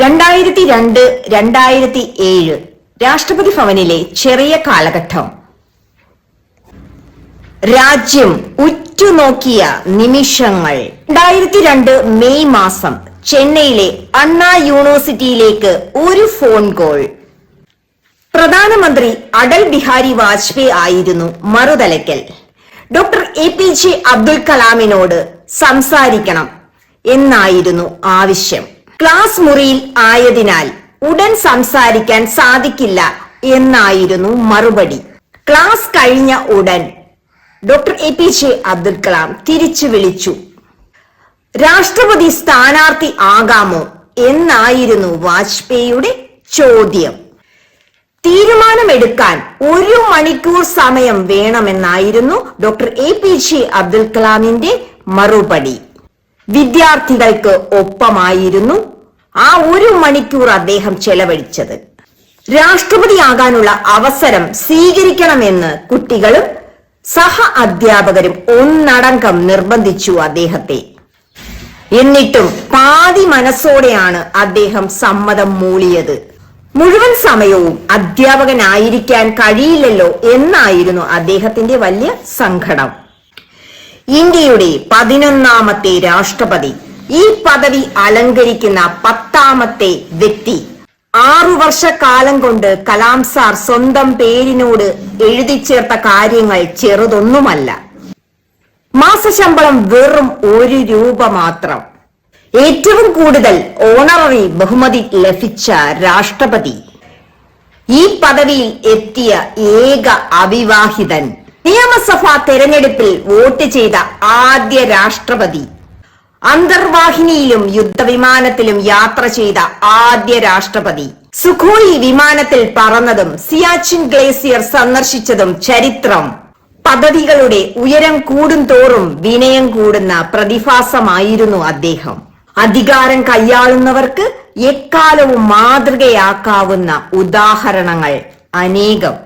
രണ്ടായിരത്തി രണ്ട് രണ്ടായിരത്തി ഏഴ് രാഷ്ട്രപതി ഭവനിലെ ചെറിയ കാലഘട്ടം. രാജ്യം ഉറ്റുനോക്കിയ നിമിഷങ്ങൾ. രണ്ടായിരത്തി രണ്ട് മെയ് മാസം ചെന്നൈയിലെ അണ്ണാ യൂണിവേഴ്സിറ്റിയിലേക്ക് ഒരു ഫോൺ കോൾ. പ്രധാനമന്ത്രി അടൽ ബിഹാരി വാജ്പേയി ആയിരുന്നു മറുതലയ്ക്കൽ. Doctor A P J Abdul കലാമിനോട് സംസാരിക്കണം എന്നായിരുന്നു ആവശ്യം. ക്ലാസ് മുറിയിൽ ആയതിനാൽ ഉടൻ സംസാരിക്കാൻ സാധിക്കില്ല എന്നായിരുന്നു മറുപടി. ക്ലാസ് കഴിഞ്ഞ ഉടൻ doctor A P J Abdul Kalam തിരിച്ചു വിളിച്ചു. രാഷ്ട്രപതി സ്ഥാനാർത്ഥി ആകാമോ എന്നായിരുന്നു വാജ്പേയിയുടെ ചോദ്യം. തീരുമാനമെടുക്കാൻ ഒരു മണിക്കൂർ സമയം വേണമെന്നായിരുന്നു doctor A P J Abdul കലാമിന്റെ മറുപടി. വിദ്യാർത്ഥികൾക്ക് ഒപ്പമായിരുന്നു ആ ഒരു മണിക്കൂർ അദ്ദേഹം ചെലവഴിച്ചത്. രാഷ്ട്രപതിയാകാനുള്ള അവസരം സ്വീകരിക്കണമെന്ന് കുട്ടികളും സഹ അധ്യാപകരും ഒന്നടങ്കം നിർബന്ധിച്ചു അദ്ദേഹത്തെ. എന്നിട്ടും പാതി മനസ്സോടെയാണ് അദ്ദേഹം സമ്മതം മൂളിയത്. മുഴുവൻ സമയവും അധ്യാപകനായിരിക്കാൻ കഴിയില്ലല്ലോ എന്നായിരുന്നു അദ്ദേഹത്തിന്റെ വലിയ സങ്കടം. ഇന്ത്യയുടെ പതിനൊന്നാമത്തെ രാഷ്ട്രപതി. ഈ പദവി അലങ്കരിക്കുന്ന പത്താമത്തെ വ്യക്തി. ആറു വർഷക്കാലം കൊണ്ട് കലാം സാർ സ്വന്തം പേരിനോട് എഴുതി ചേർത്ത കാര്യങ്ങൾ ചെറുതൊന്നുമല്ല. മാസശമ്പളം വെറും ഒരു രൂപ മാത്രം. ഏറ്റവും കൂടുതൽ ഓണററി ബഹുമതി ലഭിച്ച രാഷ്ട്രപതി. ഈ പദവിയിൽ എത്തിയ ഏക അവിവാഹിതൻ നിയമസഭാ തെരഞ്ഞെടുപ്പിൽ വോട്ട് ചെയ്ത ആദ്യ രാഷ്ട്രപതി. അന്തർവാഹിനിയിലും യുദ്ധവിമാനത്തിലും യാത്ര ചെയ്ത ആദ്യ രാഷ്ട്രപതി. സുഖോയി വിമാനത്തിൽ പറന്നതും സിയാച്ചിൻ ഗ്ലേസിയർ സന്ദർശിച്ചതും ചരിത്രം. പദവികളുടെ ഉയരം കൂടും തോറും വിനയം കൂടുന്ന പ്രതിഭാസമായിരുന്നു അദ്ദേഹം. അധികാരം കൈയാളുന്നവർക്ക് എക്കാലവും മാതൃകയാക്കാവുന്ന ഉദാഹരണങ്ങൾ അനേകം.